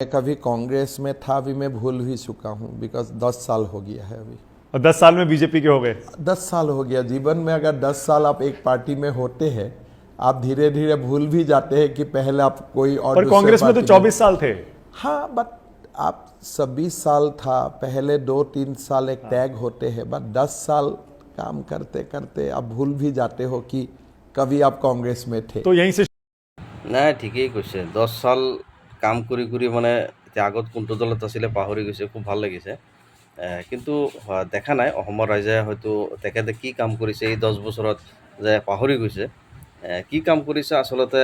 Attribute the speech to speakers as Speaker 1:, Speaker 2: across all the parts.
Speaker 1: मैं कभी कांग्रेस में था अभी मैं भूल भी चुका हूँ बिकॉज़ दस साल हो गया है अभी।
Speaker 2: और दस साल में बीजेपी के हो गए?
Speaker 1: दस साल हो गया। जीवन में अगर दस साल आप एक पार्टी में होते हैं आप धीरे धीरे भूल भी जाते हैं कि पहले आप कोई और
Speaker 2: पर कांग्रेस में तो 24 साल थे।
Speaker 1: हाँ बट आप छब्बीस साल था पहले दो तीन साल एक हाँ। टैग होते हैं बट दस साल काम करते करते आप भूल भी जाते हो कि कभी आप कांग्रेस में थे।
Speaker 2: तो यहीं से
Speaker 3: ना ठीक ही कुछ है। दस साल কাম কৰি কৰি মানে এতিয়া আগত কোনটো দলত আছিলে, পাহৰি গৈছে, খুব ভালো লাগিছে। কিন্তু দেখা নাই, অসমৰ ৰাইজে হয়তো তেখেতে কি কাম কৰিছে, এই দহ বছৰত যে পাহৰি গৈছে কি কাম কৰিছে, আচলতে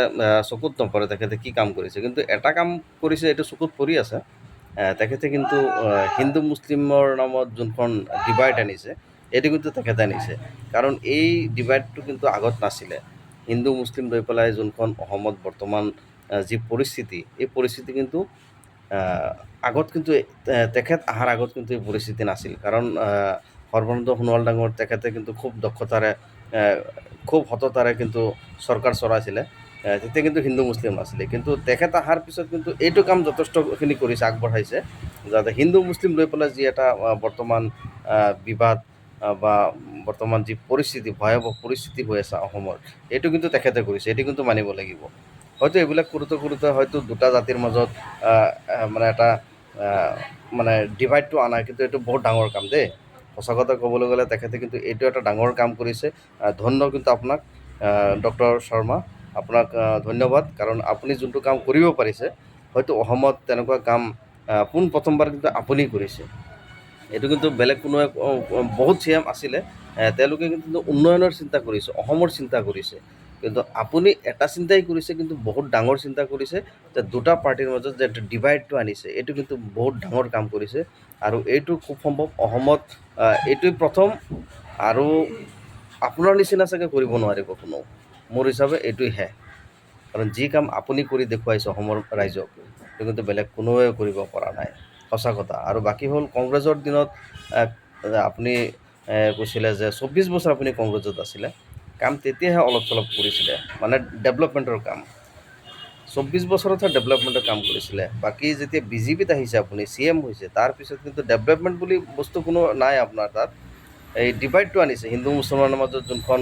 Speaker 3: চকুত নপৰে তেখেতে কি কাম কৰিছে। কিন্তু এটা কাম কৰিছে, এইটো চকুত পৰি আছে তেখেতে কিন্তু হিন্দু মুছলিমৰ নামত যোনখন ডিভাইড আনিছে, এইটো কিন্তু তেখেতে আনিছে। কাৰণ এই ডিভাইডটো কিন্তু আগত নাছিলে। হিন্দু মুছলিম লৈ পেলাই যোনখন অসমত বৰ্তমান যি পৰিস্থিতি এই পৰিস্থিতি কিন্তু আগত কিন্তু তেখেত অহাৰ আগত কিন্তু এই পৰিস্থিতি নাছিল। কাৰণ সৰ্বানন্দ সোণোৱাল ডাঙৰ তেখেতে কিন্তু খুব দক্ষতাৰে খুব সততাৰে কিন্তু চৰকাৰ চলাইছিলে। তেতিয়া কিন্তু হিন্দু মুছলিম নাছিলে। কিন্তু তেখেত অহাৰ পিছত কিন্তু এইটো কাম যথেষ্টখিনি কৰিছে, আগবঢ়াইছে, যাতে হিন্দু মুছলিম লৈ পেলাই যি এটা বৰ্তমান বিবাদ বা বৰ্তমান যি পৰিস্থিতি, ভয়াৱহ পৰিস্থিতি হৈ আছে অসমৰ, এইটো কিন্তু তেখেতে কৰিছে, এইটো কিন্তু মানিব লাগিব। হয়তো এইবিলাক কৰোঁতে কৰোঁতে হয়তো দুটা জাতিৰ মাজত মানে এটা মানে ডিভাইডটো অনা কিন্তু এইটো বহুত ডাঙৰ কাম দেই। সঁচা কথা ক'বলৈ গ'লে তেখেতে কিন্তু এইটো এটা ডাঙৰ কাম কৰিছে। ধন্য কিন্তু আপোনাক ডক্টৰ শৰ্মা আপোনাক ধন্যবাদ। কাৰণ আপুনি যোনটো কাম কৰিব পাৰিছে হয়তো অসমত তেনেকুৱা কাম আহ, পোন প্ৰথমবাৰ কিন্তু আপুনি কৰিছে। এইটো কিন্তু বেলেগ অ- বহুত চি এম আছিলে তেওঁলোকে কিন্তু উন্নয়নৰ চিন্তা কৰিছে অসমৰ চিন্তা কৰিছে। কিন্তু আপুনি এটা চিন্তাই কৰিছে, কিন্তু বহুত ডাঙৰ চিন্তা কৰিছে যে দুটা পাৰ্টিৰ মাজত যে ডিভাইডটো আনিছে, এইটো কিন্তু বহুত ডাঙৰ কাম কৰিছে আৰু এইটো খুব সম্ভৱ অসমত এইটোৱে প্ৰথম আৰু আপোনাৰ নিচিনা চাগে কৰিব নোৱাৰিব কোনো মোৰ হিচাপে এইটোৱে হে। কাৰণ যি কাম আপুনি কৰি দেখুৱাইছে অসমৰ ৰাইজক সেইটো কিন্তু বেলেগ কোনোৱে কৰিব পৰা নাই। সঁচা কথা। আৰু বাকী হ'ল কংগ্ৰেছৰ দিনত আপুনি কৈছিলে যে চৌব্বিছ বছৰ আপুনি কংগ্ৰেছত আছিলে। কাম তেতিয়াহে অলপ চলপ কৰিছিলে মানে ডেভেলপমেণ্টৰ কাম। চৌব্বিছ বছৰতহে ডেভেলপমেণ্টৰ কাম কৰিছিলে। বাকী যেতিয়া বিজেপিত আহিছে আপুনি চি এম হৈছে তাৰপিছত কিন্তু ডেভেলপমেণ্ট বুলি বস্তু কোনো নাই আপোনাৰ তাত। এই ডিভাইডটো আনিছে, হিন্দু মুছলমানৰ মাজত যোনখন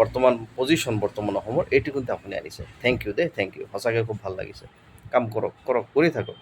Speaker 3: বৰ্তমান পজিশ্যন বৰ্তমান অসমৰ, এইটো কিন্তু আপুনি আনিছে। থেংক ইউ দেই থেংক ইউ সঁচাকৈ খুব ভালো লাগিছে। কাম কৰক কৰক, কৰি থাকক।